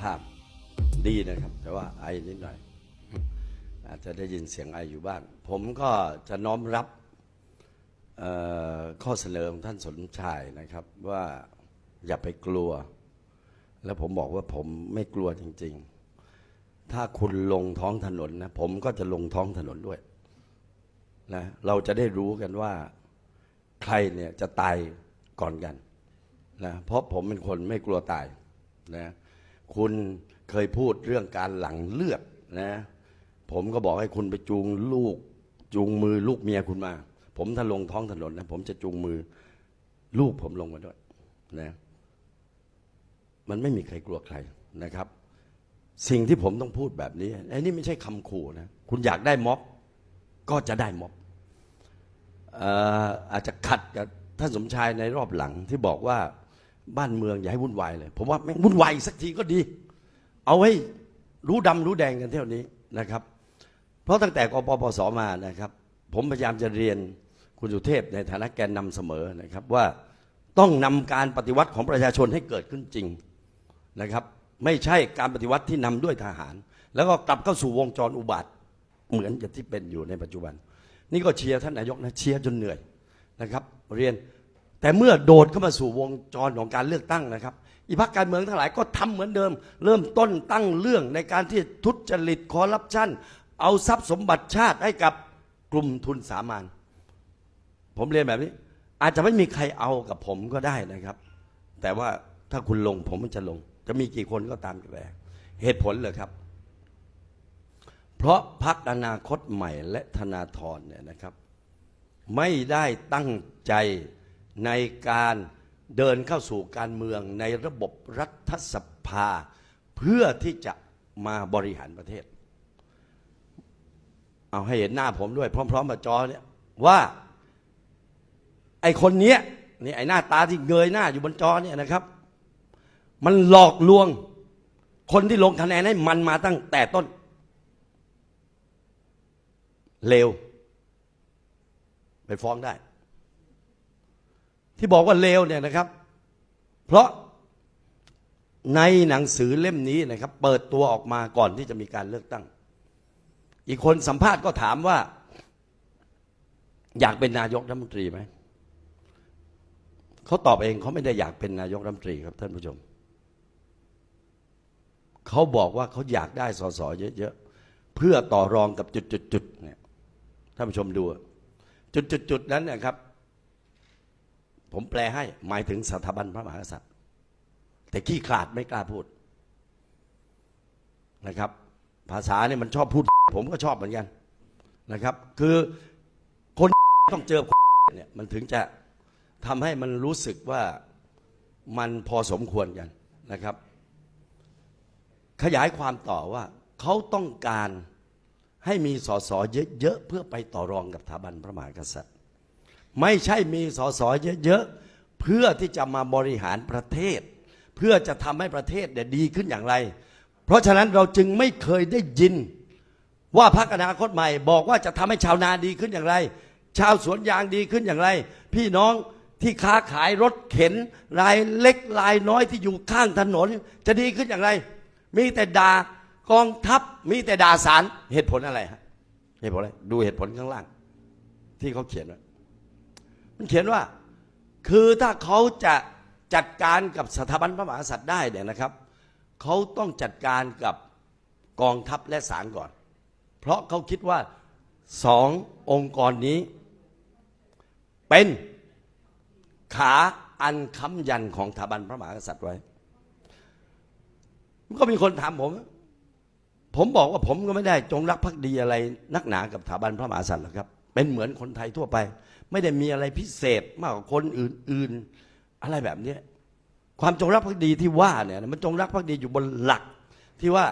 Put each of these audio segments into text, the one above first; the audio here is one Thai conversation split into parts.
ภาพดีนะครับ แต่ว่าไอนิดหน่อย อาจจะได้ยินเสียงไออยู่บ้างผมก็จะน้อมรับข้อเสนอของท่านสนชายนะครับ ว่าอย่าไปกลัว แล้วผมบอกว่าผมไม่กลัวจริง ๆ ถ้าคุณลงท้องถนนนะผมก็จะลงท้องถนนด้วยนะเราจะได้รู้กันว่าใครเนี่ยจะตายก่อนกันนะเพราะผมเป็นคนไม่กลัวตายนะ คุณเคยพูดเรื่องการหลังเลือดนะ ผมก็บอกให้คุณไปจูงลูก จูงมือลูกเมียคุณมา ผมถ้าลงท้องถนนนะผมจะจูงมือลูกผมลงมาด้วยนะมันไม่มีใครกลัวใครนะครับ สิ่งที่ผมต้องพูดแบบนี้ไอ้นี่ไม่ใช่คำขู่นะคุณอยากได้ม็อบ ก็จะได้ม็อบอออาจจะขัดกับท่านสมชายในรอบหลังที่บอกว่า บ้านเมืองอย่าให้วุ่นวายเลยผมว่าแม่งวุ่นวายสักทีก็ดี เอาให้รู้ดำรู้แดงกันเท่านี้นะครับ เพราะตั้งแต่กปปสมานะครับ ผมพยายามจะเรียนคุณสุเทพในฐานะแกนนำเสมอนะครับว่าต้องนำการปฏิวัติของประชาชนให้เกิดขึ้นจริงนะครับ ไม่ใช่การปฏิวัติที่นำด้วยทหาร แล้วก็กลับเข้าสู่วงจรอุบาทเหมือนกับที่เป็นอยู่ในปัจจุบัน นี่ก็เชียร์ท่านนายกนะเชียร์จนเหนื่อยนะครับ เรียน แต่เมื่อโดดเข้ามาสู่วงจรของการเลือกตั้งนะครับ อีพักการเมืองทั้งหลายก็ทำเหมือนเดิม เริ่มต้นตั้งเรื่องในการที่ทุจริตคอร์รัปชันเอาทรัพย์สมบัติชาติให้กับกลุ่มทุนสามัญผมเรียนแบบนี้ อาจจะไม่มีใครเอากับผมก็ได้นะครับ แต่ว่าถ้าคุณลงผมมันจะลง จะมีกี่คนก็ตามแต่เหตุผลเลยครับ เพราะพักอนาคตใหม่และธนาธรเนี่ยนะครับ ไม่ได้ตั้งใจ ในการเดินเข้าสู่การเมืองในระบบรัฐสภา เพื่อที่จะมาบริหารประเทศ เอาให้เห็นหน้าผมด้วย พร้อมๆมาจอเนี่ยว่าไอคนเนี้ยนี่ไอหน้าตาที่เงยหน้าอยู่บนจอเนี่ยนะครับ มันหลอกลวง คนที่ลงคะแนนให้มันมาตั้งแต่ต้นเลวไปฟ้องได้ ที่บอกว่าเลวเนี่ยนะครับ เพราะในหนังสือเล่มนี้นะครับ เปิดตัวออกมาก่อนที่จะมีการเลือกตั้ง อีกคนสัมภาษณ์ก็ถามว่า อยากเป็นนายกรัฐมนตรีไหมเขาตอบเองเขาไม่ได้อยากเป็นนายกรัฐมนตรีครับท่านผู้ชมเขาบอกว่าเขาอยากได้สสเยอะๆเพื่อต่อรองกับจุดๆๆเนี่ยท่านผู้ชมดู จุดๆๆนั้นนะครับ ผมแปลให้หมายถึงสถาบันพระมหากษัตริย์ แต่ขี้ขลาดไม่กล้าพูดนะครับ ภาษาเนี่ยมันชอบพูด ผมก็ชอบเหมือนกันนะครับ คือคนต้องเจอเนี่ยมันถึงจะทำให้มันรู้สึกว่ามันพอสมควรกันนะครับ ขยายความต่อว่าเขาต้องการให้มีสสเยอะๆเพื่อไปต่อรองกับสถาบันพระมหากษัตริย์ ไม่ใช่มีสสเยอะๆเพื่อที่จะมาบริหารประเทศ เพื่อจะทำให้ประเทศเนี่ยดีขึ้นอย่างไร เพราะฉะนั้นเราจึงไม่เคยได้ยิน ว่าพรรคอนาคตใหม่ บอกว่าจะทำให้ชาวนาดีขึ้นอย่างไร ชาวสวนยางดีขึ้นอย่างไร พี่น้องที่ค้าขายรถเข็นรายเล็กรายน้อยที่อยู่ข้างถนน จะดีขึ้นอย่างไร มีแต่ด่ากองทัพมีแต่ด่าสารเหตุผลอะไรฮะเหตุผลอะไรดูเหตุผลข้างล่าง ที่เขาเขียนไว้ มันเขียนว่า คือถ้าเขาจะจัดการกับสถาบันพระมหากษัตริย์ได้เนี่ยนะครับ เขาต้องจัดการกับกองทัพและศาลก่อน เพราะเขาคิดว่าสององค์กรนี้ เป็นขาอันค้ำยันของสถาบันพระมหากษัตริย์ไว้ ก็มีคนถามผม ผมบอกว่าผมก็ไม่ได้จงรักภักดีอะไรนักหนากับสถาบันพระมหากษัตริย์หรอกครับ เป็นเหมือนคนไทยทั่วไป ไม่ได้มีอะไรพิเศษมากกว่าคนอื่น ๆ อะไรแบบนี้ความจงรักภักดีที่ว่าเนี่ยมันจงรักภักดีอยู่บนหลักที่ว่า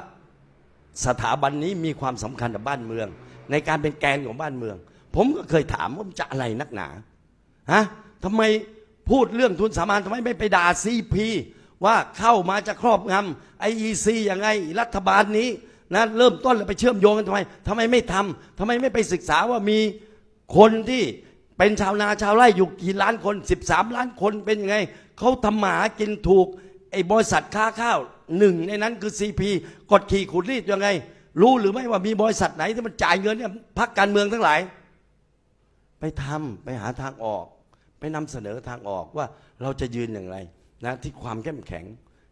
สถาบันนี้มีความสำคัญกับบ้านเมือง ในการเป็นแกนของบ้านเมือง ผมก็เคยถามว่าจะอะไรนักหนาฮะทำไมพูดเรื่องทุนสามัญทำไมไม่ไปด่าซีพีว่าเข้ามาจะครอบงำไอเอซียังไงรัฐบาลนี้นะเริ่มต้นแล้วไปเชื่อมโยงกันทำไมทำไมไม่ทำทำไมไม่ไปศึกษาว่ามี คนที่เป็นชาวนาชาวไร่อยู่กี่ล้านคน 13 ล้านคนเป็นยังไงเขาทำหมากินถูกไอ้บริษัทค้าข้าวหนึ่งในนั้นคือซีพีกดขี่ขุดรีดยังไง รู้หรือไม่ว่ามีบริษัทไหนที่มันจ่ายเงินเนี่ยพักการเมืองทั้งหลาย ไปทำไปหาทางออก ไปนำเสนอทางออกว่าเราจะยืนอย่างไรนะที่ความเข้มแข็ง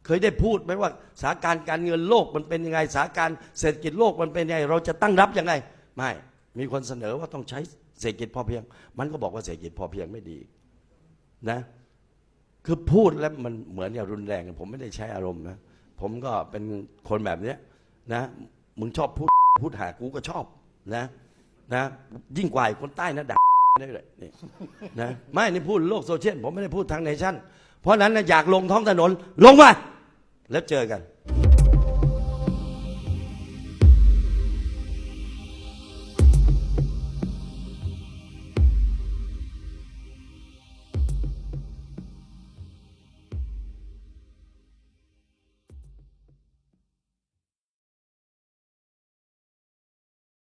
เคยได้พูดไหมว่าสถานการณ์การเงินโลกมันเป็นยังไงสถานการณ์เศรษฐกิจโลกมันเป็นยังไง เราจะตั้งรับยังไง ไม่มีคนเสนอว่าต้องใช้ ศรษฐกิจพอเพียง มันก็บอกว่าเศรษฐกิจพอเพียงไม่ดีนะ คือพูดแล้วมันเหมือนอย่ารุนแรง ผมไม่ได้ใช้อารมณ์นะ ผมก็เป็นคนแบบเนี้ยนะ มึงชอบพูดพูดหากูก็ชอบนะ นะ ยิ่งกว่าคนใต้นะด่าได้เลยนี่นะไม่นี่พูดโลกโซเชียลผมไม่ได้พูดทางเนชั่นเพราะนั้นนะอยากลงท้องถนนลงมาแล้วเจอกัน